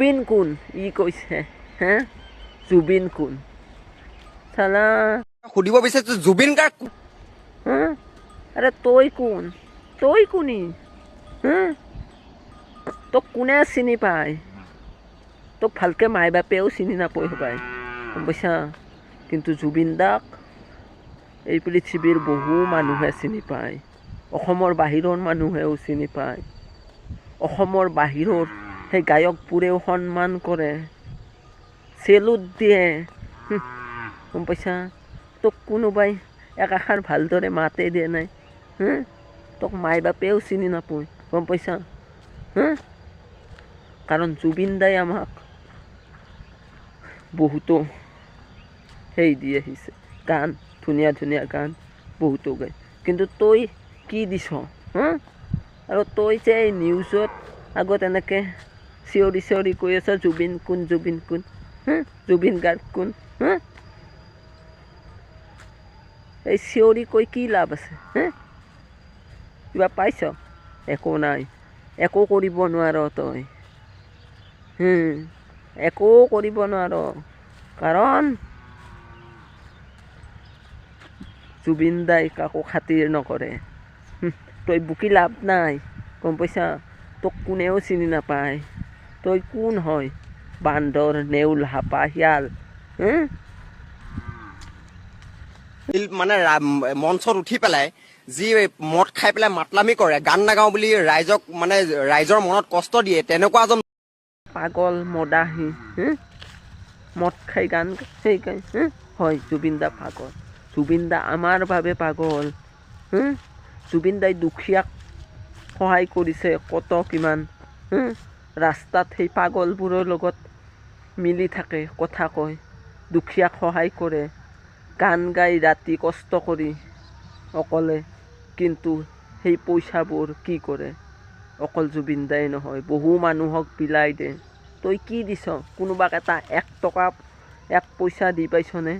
জুবিন কোন ই কৈছে হে? জুবিন কোন চালা। সুধিব বিচাৰিছো জুবিন গাৰ্গ আরে তই কোন? তই কোনি? তোক কোনে চিনি পায়? তোক ভালকে মাই বাপেও চিনি নাপায় হবাই গম পাইছা? কিন্তু জুবিন দাক এই পৃথিৱীৰ বহু মানুহে চিনি পায়। অসমৰ বাহিৰৰ মানুহেও চিনি পায়। অসমৰ বাহিৰৰ সেই গায়কবোৰেও সন্মান কৰে। চেলুট দিয়ে। গম পাইছা? তোক কোনোবাই একাষাৰ ভালদৰে মাতে দিয়া নাই। তোক মাই বাপেও চিনি নাপায় গম পাইছা? কাৰণ জুবিন দাই আমাক বহুতো সেই দি আহিছে। গান ধুনীয়া ধুনীয়া গান বহুতো গায়। কিন্তু তই কি দিছ? আৰু তই যে এই নিউজত আগত এনেকৈ চিঞৰি চিঞৰি কৈ আছ জুবিন কোন জুবিন কোন হা? জুবিন গাৰ্গ কোন হা? এই চিঞৰি কৈ কি লাভ আছে হে? কিবা পাইছ? একো নাই একো কৰিব নোৱাৰ তই একো কৰিব নোৱাৰ কাৰণ জুবিন দাই কাকো খাতিৰ নকৰে তই বুকি লাভ নাই গম পাইছা? তোক কোনেও চিনি নাপায়। তই কোন হয়? বান্দৰ নেউল হাপা শিয়াল মানে মঞ্চত উঠি পেলাই যি মদ খাই পেলাই মাতলামি কৰে গান নাগাওঁ বুলি ৰাইজক মানে ৰাইজৰ মনত কষ্ট দিয়ে তেনেকুৱা এজন পাগল মদাহী মদ খাই গান সেই হয় জুবিন দা পাগল। জুবিন দা আমাৰ বাবে পাগল হে? জুবিন দাই দুখীয়াক সহায় কৰিছে কত কিমান ৰাস্তাত সেই পাগলবোৰৰ লগত মিলি থাকে কথা কয় দুখীয়াক সহায় কৰে গান গাই ৰাতি কষ্ট কৰি অকলে। কিন্তু সেই পইচাবোৰ কি কৰে? অকল জুবিন দাই নহয় বহু মানুহক বিলাই দে। তই কি দিছ? কোনোবাক এটা এক টকা এক পইচা দি পাইছনে?